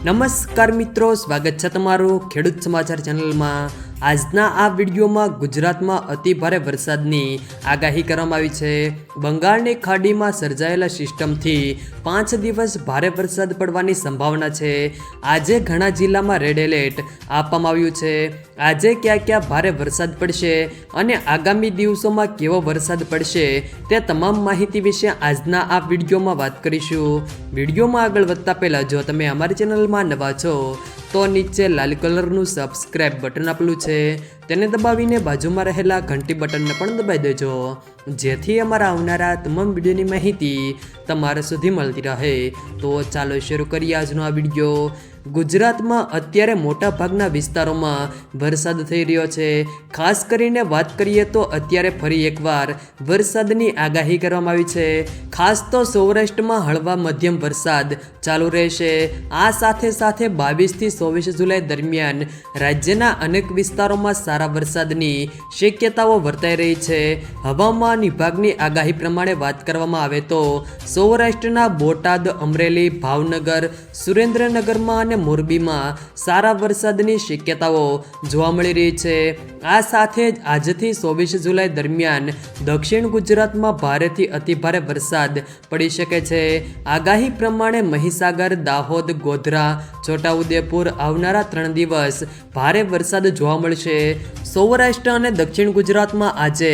નમસ્કાર મિત્રો સ્વાગત છે તમારું ખેડૂત સમાચાર ચેનલમાં. આજના આ વિડીયોમાં ગુજરાતમાં અતિ ભારે વરસાદની આગાહી કરવામાં આવી છે. બંગાળની ખાડીમાં સર્જાયેલા સિસ્ટમથી પાંચ દિવસ ભારે વરસાદ પડવાની સંભાવના છે. આજે ઘણા જિલ્લામાં રેડ એલર્ટ આપવામાં આવ્યું છે. આજે ક્યાં ક્યાં ભારે વરસાદ પડશે અને આગામી દિવસોમાં કેવો વરસાદ પડશે તે તમામ માહિતી વિશે આજના આ વિડીયોમાં વાત કરીશું. વિડીયોમાં આગળ વધતા પહેલાં જો તમે અમારી ચેનલમાં નવા છો તો નીચે લાલ કલરનું સબસ્ક્રાઇબ બટન આપેલું છે. તેને દબાવીને બાજુમાં રહેલા ઘંટી બટનને પણ દબાવી દેજો. જેથી અમારા આવનારા તમામ વિડીયોની માહિતી તમારા સુધી મળતી રહે. તો ચાલો શરૂ કરીએ આજનો આ વીડિયો. ગુજરાતમાં અત્યારે મોટા ભાગના વિસ્તારોમાં વરસાદ થઈ રહ્યો છે. ખાસ કરીને વાત કરીએ તો અત્યારે ફરી એકવાર વરસાદની આગાહી કરવામાં આવી છે. ખાસ તો સૌરાષ્ટ્રમાં હળવા મધ્યમ વરસાદ ચાલુ રહેશે. આ સાથે સાથે બાવીસથી ચોવીસ જુલાઈ દરમિયાન રાજ્યના અનેક વિસ્તારોમાં સારા વરસાદની શક્યતાઓ વર્તાઈ રહી છે. હવામાન વિભાગની આગાહી પ્રમાણે વાત કરવામાં આવે તો સૌરાષ્ટ્રના બોટાદ, અમરેલી, ભાવનગર સુરેન્દ્રનગરમાં અને મોરબીમાં સારા વરસાદની શક્યતાઓ જોવા મળી રહી છે. આ સાથે જ આજથી ચોવીસ જુલાઈ દરમિયાન દક્ષિણ ગુજરાતમાં ભારેથી અતિભારે વરસાદ પડી શકે છે. આગાહી પ્રમાણે મહીસાગર, દાહોદ, ગોધરા, છોટાઉદેપુર આવનારા ત્રણ દિવસ ભારે વરસાદ જોવા મળશે. સૌરાષ્ટ્ર અને દક્ષિણ ગુજરાતમાં આજે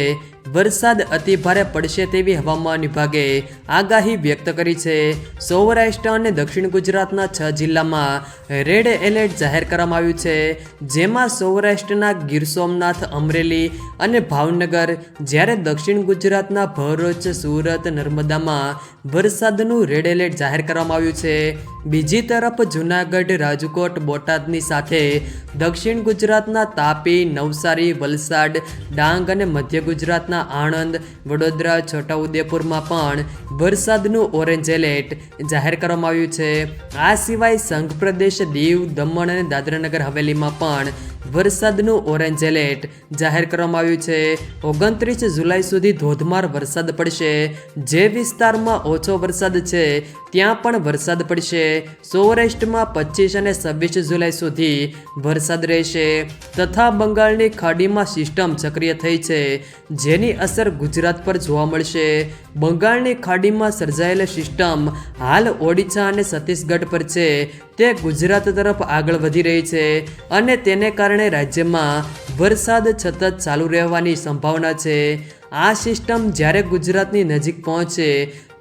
વરસાદ અતિ ભારે પડશે તેવી હવામાન વિભાગે આગાહી વ્યક્ત કરી છે. સૌરાષ્ટ્ર અને દક્ષિણ ગુજરાતના છ જિલ્લામાં રેડ એલર્ટ જાહેર કરવામાં આવ્યું છે. જેમાં સૌરાષ્ટ્રના ગીર સોમનાથ, અમરેલી અને ભાવનગર, જ્યારે દક્ષિણ ગુજરાતના ભરૂચ, સુરત, નર્મદામાં વરસાદનું રેડ એલર્ટ જાહેર કરવામાં આવ્યું છે. બીજી તરફ જૂનાગઢ, રાજકોટ, બોટાદની સાથે દક્ષિણ ગુજરાતના તાપી, નવસારી, વલસાડ, ડાંગ અને મધ્ય ગુજરાતના આણંદ, વડોદરા, છોટાઉદેપુરમાં પણ વરસાદનું ઓરેન્જ એલર્ટ જાહેર કરવામાં આવ્યું છે. આ સિવાય સંઘ પ્રદેશ દીવ, દમણ અને દાદરાનગર હવેલીમાં પણ વરસાદનું ઓરેન્જ એલર્ટ જાહેર કરવામાં આવ્યું છે, ઓગણત્રીસ જુલાઈ સુધી ધોધમાર વરસાદ પડશે. જે વિસ્તારમાં ઓછો વરસાદ છે, ત્યાં પણ વરસાદ પડશે. સૌરાષ્ટ્રમાં પચીસ અને છવ્વીસ જુલાઈ સુધી વરસાદ રહેશે. તથા બંગાળની ખાડીમાં સિસ્ટમ સક્રિય થઈ છે, જેની અસર ગુજરાત પર જોવા મળશે. બંગાળની ખાડીમાં સર્જાયેલ સિસ્ટમ હાલ ઓડિશા અને છત્તીસગઢ પર છે. તે ગુજરાત તરફ આગળ વધી રહી છે અને તેને કારણે રાજ્યમાં વરસાદ સતત ચાલુ રહેવાની સંભાવના છે. આ સિસ્ટમ જ્યારે ગુજરાતની નજીક પહોંચે,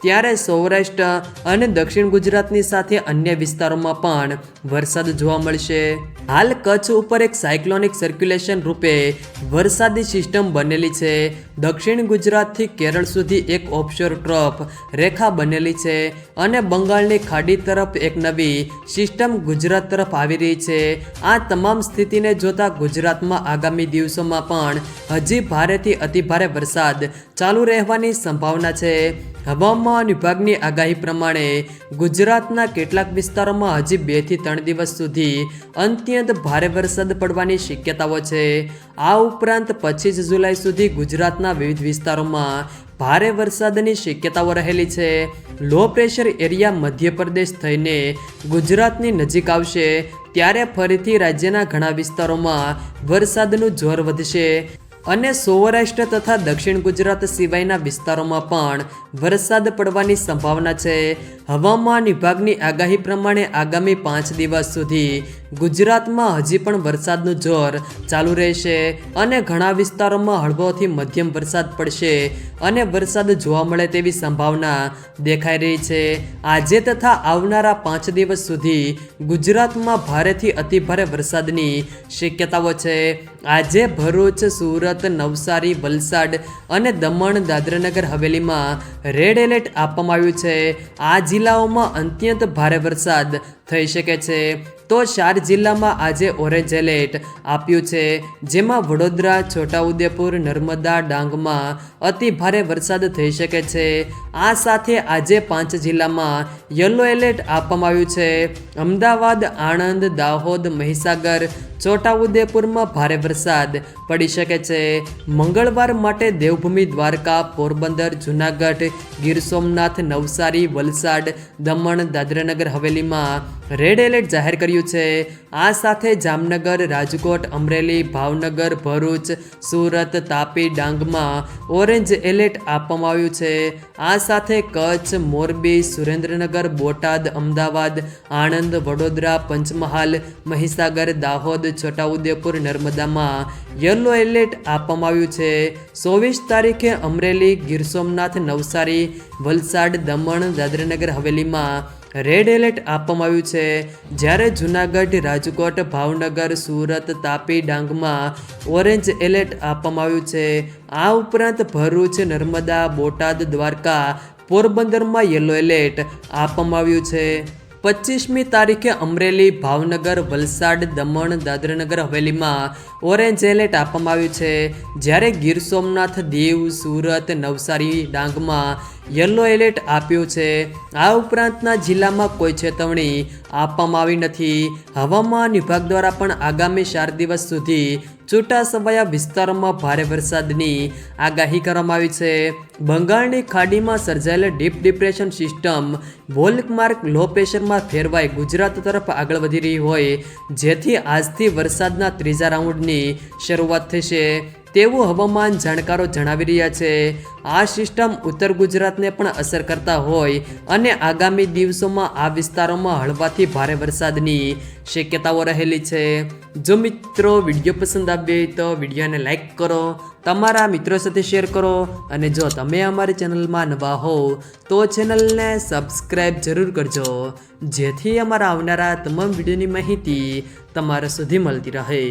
ત્યારે સૌરાષ્ટ્ર અને દક્ષિણ ગુજરાતની સાથે અન્ય વિસ્તારોમાં પણ વરસાદ જોવા મળશે. હાલ કચ્છ ઉપર એક સાયક્લોનિક સર્ક્યુલેશન રૂપે વરસાદી સિસ્ટમ બનેલી છે. દક્ષિણ ગુજરાતથી કેરળ સુધી એક ઓફશોર ટ્રફ રેખા બનેલી છે અને બંગાળની ખાડી તરફ એક નવી સિસ્ટમ ગુજરાત તરફ આવી રહી છે. આ તમામ સ્થિતિને જોતા ગુજરાતમાં આગામી દિવસોમાં પણ હજી ભારેથી અતિભારે વરસાદ ચાલુ રહેવાની સંભાવના છે. હવામાન વિભાગની આગાહી પ્રમાણે ગુજરાતના કેટલાક વિસ્તારોમાં હજી બેથી ત્રણ દિવસ સુધી અત્યંત ભારે વરસાદ પડવાની શક્યતાઓ છે. આ ઉપરાંત પચીસ જુલાઈ સુધી ગુજરાતના વિવિધ વિસ્તારોમાં ભારે વરસાદની શક્યતાઓ રહેલી છે. લો પ્રેશર એરિયા મધ્યપ્રદેશ થઈને ગુજરાતની નજીક આવશે. ત્યારે ફરીથી રાજ્યના ઘણા વિસ્તારોમાં વરસાદનું જોર વધશે. અને સૌરાષ્ટ્ર તથા દક્ષિણ ગુજરાત સિવાયના વિસ્તારોમાં પણ વરસાદ પડવાની સંભાવના છે. હવામાન વિભાગની આગાહી પ્રમાણે આગામી પાંચ દિવસ સુધી ગુજરાતમાં હજી પણ વરસાદનું જોર ચાલુ રહેશે અને ઘણા વિસ્તારોમાં હળવોથી મધ્યમ વરસાદ પડશે અને વરસાદ જોવા મળે તેવી સંભાવના દેખાઈ રહી છે. આજે તથા આવનારા પાંચ દિવસ સુધી ગુજરાતમાં ભારેથી અતિભારે વરસાદની શક્યતાઓ છે. આજે ભરૂચ, સુરત નવસારી, વલસાડ અને દમણ, દાદરાનગર હવેલીમાં રેડ એલર્ટ આપવામાં આવ્યું છે. આ જિલ્લાઓમાં અત્યંત ભારે વરસાદ થઈ શકે છે. તો ચાર જિલ્લામાં આજે ઓરેન્જ એલર્ટ આપ્યું છે. જેમાં વડોદરા, છોટાઉદેપુર, નર્મદા, ડાંગમાં અતિ ભારે વરસાદ થઈ શકે છે. આ સાથે આજે પાંચ જિલ્લામાં યલો એલર્ટ આપવામાં આવ્યું છે. અમદાવાદ, આણંદ, દાહોદ, મહીસાગર છોટાઉદેપુરમાં ભારે વરસાદ પડી શકે છે. મંગળવાર માટે દેવભૂમિ દ્વારકા, પોરબંદર, જુનાગઢ, ગીર સોમનાથ, નવસારી, વલસાડ, દમણ, દાદરાનગર, હવેલીમાં રેડ એલર્ટ જાહેર કર્યું છે. આ સાથે જામનગર, રાજકોટ, અમરેલી, ભાવનગર, ભરૂચ, સુરત, તાપી, ડાંગમાં ઓરેન્જ એલર્ટ આપવામાં આવ્યું છે. આ સાથે કચ્છ, મોરબી, સુરેન્દ્રનગર, બોટાદ, અમદાવાદ, આણંદ, વડોદરા, પંચમહાલ, મહીસાગર, દાહોદ છોટાઉદેપુર નર્મદામાં યલો એલર્ટ આપવામાં આવ્યું છે. ચોવીસ તારીખે અમરેલી, ગીર સોમનાથ, નવસારી, વલસાડ, દમણ, દાદરાનગર, હવેલીમાં રેડ એલર્ટ આપવામાં આવ્યું છે. જ્યારે જૂનાગઢ, રાજકોટ, ભાવનગર, સુરત, તાપી, ડાંગમાં ઓરેન્જ એલર્ટ આપવામાં આવ્યું છે. આ ઉપરાંત ભરૂચ, નર્મદા, બોટાદ, દ્વારકા, પોરબંદરમાં યલો એલર્ટ આપવામાં આવ્યું છે. પચીસમી તારીખે અમરેલી, ભાવનગર, વલસાડ, દમણ, દાદરાનગર હવેલીમાં ઓરેન્જ એલર્ટ આપવામાં આવ્યું છે. જ્યારે ગીર સોમનાથ, દીવ, સુરત, નવસારી, ડાંગમાં યલો એલર્ટ આપ્યું છે. આ ઉપરાંતના જિલ્લામાં કોઈ ચેતવણી આપવામાં આવી નથી. હવામાન વિભાગ દ્વારા પણ આગામી ચાર દિવસ સુધી છૂટાછવાયા વિસ્તારોમાં ભારે વરસાદની આગાહી કરવામાં આવી છે. બંગાળની ખાડીમાં સર્જાયેલ deep depression system well marked low પ્રેશરમાં ફેરવાઈ ગુજરાત તરફ આગળ વધી રહી હોય, જેથી આજથી વરસાદના ત્રીજા રાઉન્ડની શરૂઆત થશે. તેવું હવામાન જાણકારો જણાવી રહ્યા છે. આ સિસ્ટમ ઉત્તર ગુજરાતને પણ અસર કરતા હોય અને આગામી દિવસોમાં આ વિસ્તારોમાં હળવાથી ભારે વરસાદની શક્યતાઓ રહેલી છે. જો મિત્રો વીડિયો પસંદ આવ્યો હોય તો વિડીયોને લાઈક કરો, તમારા મિત્રો સાથે શેર કરો અને જો તમે અમારી ચેનલમાં નવા હો તો ચેનલને સબસ્ક્રાઈબ જરૂર કરજો. જેથી અમારા આવનારા તમામ વિડીયોની માહિતી તમારા સુધી મળતી રહે.